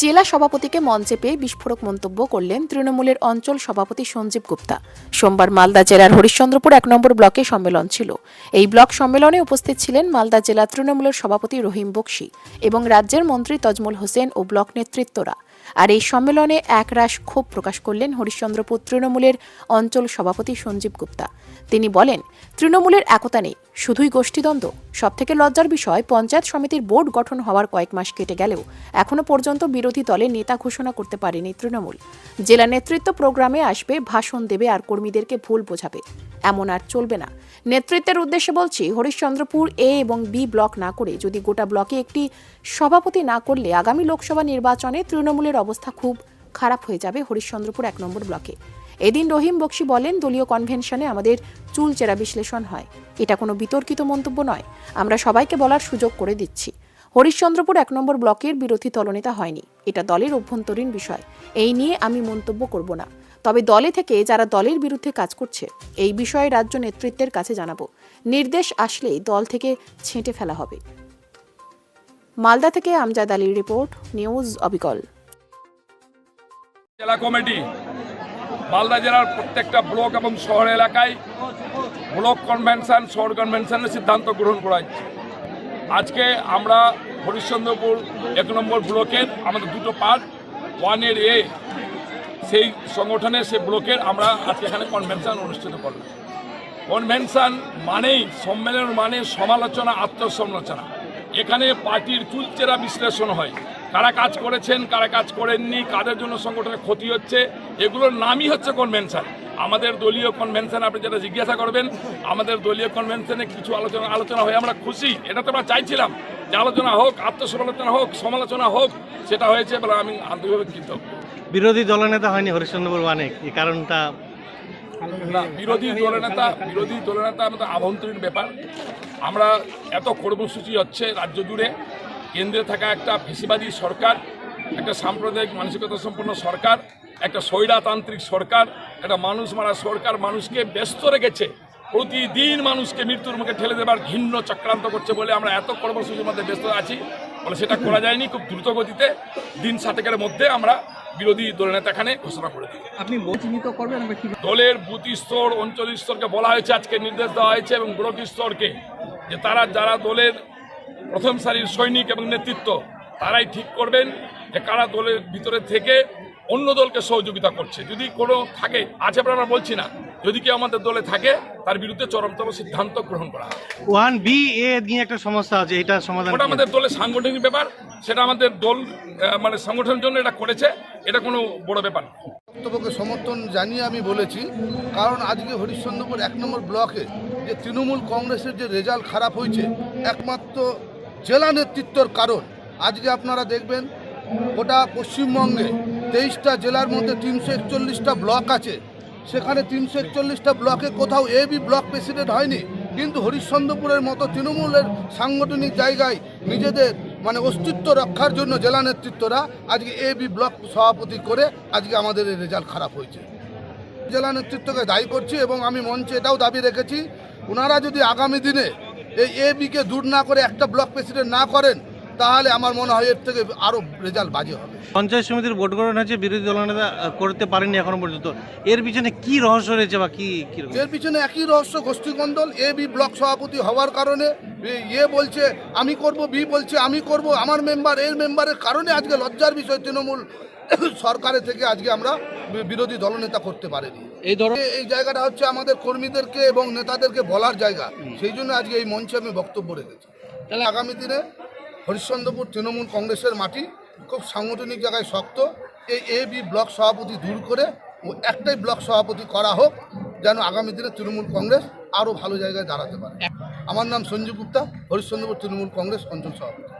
জেলা সভাপতিকে মঞ্চে পেয়ে বিস্ফোরক মন্তব্য করলেন তৃণমূলের অঞ্চল সভাপতি সঞ্জীব গুপ্তা। সোমবার মালদা জেলার হরিশ্চন্দ্রপুর এক নম্বর ব্লকে সম্মেলন ছিল। এই ব্লক সম্মেলনে উপস্থিত ছিলেন মালদা জেলা তৃণমূলের সভাপতি রহিম বক্সি এবং রাজ্যের মন্ত্রী তজমুল হোসেন ও ব্লক নেতৃত্বরা। আর এই সম্মেলনে একরাশ ক্ষোভ প্রকাশ করলেন হরিশ্চন্দ্রপুর তৃণমূলের অঞ্চল সভাপতি সঞ্জীব গুপ্তা। তিনি বলেন, তৃণমূলের একতা নেই, শুধুই গোষ্ঠীদ্বন্দ্ব। সবথেকে লজ্জার বিষয়, পঞ্চায়েত সমিতির বোর্ড গঠন হওয়ার কয়েক মাস কেটে গেলেও এখনও পর্যন্ত বিরোধী দলে নেতা ঘোষণা করতে পারেনি তৃণমূল। জেলা নেতৃত্ব প্রোগ্রামে আসবে, ভাষণ দেবে আর কর্মীদেরকে ভুল বোঝাবে। এমন আর চলবে না। নেতৃত্বের উদ্দেশ্যে বলছি, হরিশ্চন্দ্রপুর এ এবং বি ব্লক না করে, যদি গোটা ব্লকে একটি সভাপতি না করলে আগামী লোকসভা নির্বাচনে তৃণমূলের অবস্থা খুব খারাপ হয়ে যাবে হরিশ্চন্দ্রপুর এক নম্বর ব্লকে। এদিন রহিম বক্সি বলেন, দলীয় কনভেনশনে আমাদের চুলচেরা বিশ্লেষণ হয়। এটা কোনো বিতর্কিত মন্তব্য নয়। আমরা সবাইকে বলার সুযোগ করে দিচ্ছি। হরিশ্চন্দ্রপুর এক নম্বর ব্লকের বিরোধী দলনেতা হয়নি। এটা দলের অভ্যন্তরীণ বিষয়। এই নিয়ে আমি মন্তব্য করব না। তবে দলে থেকে যারা দলের বিরুদ্ধে কাজ করছে, এই বিষয়ে রাজ্য নেতৃত্বের কাছে জানাব। নির্দেশ আসলেই দল থেকে ছেঁটে ফেলা হবে। মালদা থেকে আমজাদ আলীর রিপোর্ট, নিউজ অবিকল। জেলা কমিটি, মালদা জেলার প্রত্যেকটা ব্লক এবং শহর এলাকায় ব্লক কনভেনশন, শহর কনভেনশনের সিদ্ধান্ত গ্রহণ করা আজকে আমরা হরিশ্চন্দ্রপুর এক নম্বর ব্লকের আমাদের দুটো পার্ট ওয়ানের এ সেই সংগঠনের সেই ব্লকের আমরা আজকে এখানে কনভেনশন অনুষ্ঠিত করলাম কনভেনশন মানেই সম্মেলন মানে সমালোচনা, আত্মসমালোচনা। এখানে পার্টির চুলচেরা বিশ্লেষণ হয়। কারা কাজ করেছেন, কারা কাজ করেননি, কাদের জন্য সংগঠনের ক্ষতি হচ্ছে, এগুলোর নামই হচ্ছে কনভেনশন আমাদের দলীয় কনভেনশন আপনি যেটা জিজ্ঞাসা করবেন, আমাদের দলীয় কনভেনশনে কিছু আলোচনা আলোচনা হয়ে আমরা খুশি। এটা তো আমরা চাইছিলাম যে আলোচনা হোক, আত্মসমালোচনা হোক, সমালোচনা হোক, সেটা হয়েছে বলে আমি আন্তরিকভাবে কৃতজ্ঞ। বিরোধী দলনেতা হয়নি, হরিশ্চন্দ্রপুর অনেক এই কারণটা না বিরোধী দলনেতা বিরোধী দলনেতা আমাদের আভ্যন্তরীণ ব্যাপার। আমরা এত কর্মসূচি হচ্ছে রাজ্য জুড়ে। কেন্দ্রে থাকা একটা ফেসিবাদী সরকার, একটা সাম্প্রদায়িক মানসিকতা সম্পন্ন সরকার, একটা স্বৈরাতান্ত্রিক সরকার, একটা মানুষ মারা সরকার মানুষকে ব্যস্ত রেখেছে। প্রতিদিন মানুষকে মৃত্যুর মুখে ঠেলে দেবার ঘৃণ্য চক্রান্ত করছে বলে আমরা এত কর্মসূচির মধ্যে ব্যস্ত আছি। বলে সেটা করা যায়নি খুব দ্রুত গতিতে। দিন সাতেকের মধ্যে আমরা বিরোধী দলনেতা এখানে ঘোষণা করে দিয়েছে আপনি চিহ্নিত করবেন দলের বুথ স্তর অঞ্চল স্তরকে বলা হয়েছে আজকে নির্দেশ দেওয়া হয়েছে এবং ব্লক স্তরকে যে তারা যারা দলের প্রথম সারির সৈনিক এবং নেতৃত্ব তারাই ঠিক করবেন যে কারা দলের ভিতরে থেকে অন্য দলকে সহযোগিতা করছে। যদি কোনো থাকে আছে আমরা বলছি না যদি কেউ আমাদের দলে থাকে তার বিরুদ্ধে চরমতম সিদ্ধান্ত গ্রহণ করা ওয়ান বি এ নিয়ে একটা সমস্যা আছে এটা সমাধান ওটা আমাদের দলের সাংগঠনিক ব্যাপার সেটা আমাদের দল মানে সংগঠনের জন্য এটা করেছে এটা কোনো বড় ব্যাপার বক্তব্যকে সমর্থন জানিয়ে আমি বলেছি কারণ আজকে হরিশ্চন্দ্রপুর এক নম্বর ব্লকে যে তৃণমূল কংগ্রেসের যে রেজাল্ট খারাপ হয়েছে একমাত্র জেলা নেতৃত্বর কারণ। আজকে আপনারা দেখবেন গোটা পশ্চিমবঙ্গে তেইশটা জেলার মধ্যে তিনশো একচল্লিশটা ব্লক আছে। সেখানে তিনশো একচল্লিশটা ব্লকে কোথাও এ বি ব্লক প্রেসিডেন্ট হয়নি। কিন্তু হরিশ্চন্দ্রপুরের মতো তৃণমূলের সাংগঠনিক জায়গায় নিজেদের মানে অস্তিত্ব রক্ষার জন্য জেলা নেতৃত্বরা আজকে এ বি ব্লক সভাপতি করে আজকে আমাদের এই রেজাল্ট খারাপ হয়েছে। জেলা নেতৃত্বকে দায়ী করছি এবং আমি মঞ্চে এটাও দাবি রেখেছি, ওনারা যদি আগামী দিনে এই এ বিকে দূর না করে একটা ব্লক প্রেসিডেন্ট না করেন তাহলে আমার মনে হয় এর থেকে আরও রেজাল্ট বাজে হবে। পঞ্চায়েত সমিতির ভোট গ্রহণ হয়েছে বিরোধী দলনেতা করতে পারেনি এখনও পর্যন্ত। এর পিছনে কি রহস্য রয়েছে বা কি? এর পিছনে একই রহস্য গোষ্ঠীকন্দল এ বি ব্লক সভাপতি হওয়ার কারণে এ- এ বলছে আমি করব বি বলছে আমি করব আমার মেম্বার এর মেম্বারের কারণে আজকে লজ্জার বিষয় তৃণমূল সরকারের থেকে আজকে আমরা বি- বিরোধী দলনেতা করতে পারিনি। এই ধরনের এই জায়গাটা হচ্ছে আমাদের কর্মীদেরকে এবং নেতাদেরকে বলার জায়গা। সেই জন্য আজকে এই মঞ্চে আমি বক্তব্য রেখেছি। তাহলে আগামী দিনে হরিশ্চন্দ্রপুর তৃণমূল কংগ্রেসের মাটি খুব সাংগঠনিক জায়গায় শক্ত। এই এ বি ব্লক সভাপতি দূর করে ও একটাই ব্লক সভাপতি করা হোক, যেন আগামী দিনে তৃণমূল কংগ্রেস আরও ভালো জায়গায় দাঁড়াতে পারে। আমার নাম সঞ্জীব গুপ্তা, হরিশ্চন্দ্রপুর তৃণমূল কংগ্রেস অঞ্চল সভাপতি।